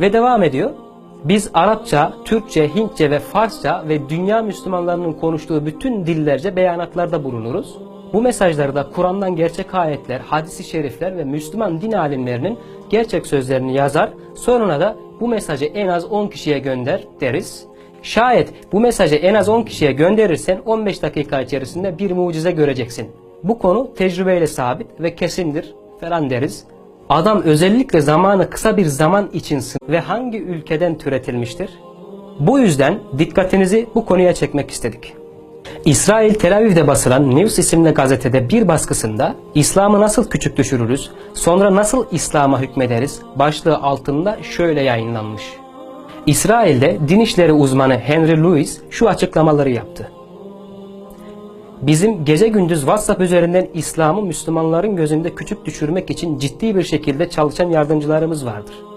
Ve devam ediyor. Biz Arapça, Türkçe, Hintçe ve Farsça ve dünya Müslümanlarının konuştuğu bütün dillerce beyanatlarda bulunuruz. Bu mesajları da Kur'an'dan gerçek ayetler, hadisi şerifler ve Müslüman din alimlerinin gerçek sözlerini yazar. Sonra da bu mesajı en az 10 kişiye gönder deriz. Şayet bu mesajı en az 10 kişiye gönderirsen 15 dakika içerisinde bir mucize göreceksin. Bu konu tecrübeyle sabit ve kesindir falan deriz. Adam özellikle zamanı kısa bir zaman için ve hangi ülkeden türetilmiştir? Bu yüzden dikkatinizi bu konuya çekmek istedik. İsrail Tel Aviv'de basılan News isimli gazetede bir baskısında İslam'ı nasıl küçük düşürürüz, sonra nasıl İslam'a hükmederiz başlığı altında şöyle yayınlanmış. İsrail'de din işleri uzmanı Henry Lewis şu açıklamaları yaptı. Bizim gece gündüz WhatsApp üzerinden İslam'ı Müslümanların gözünde küçük düşürmek için ciddi bir şekilde çalışan yardımcılarımız vardır.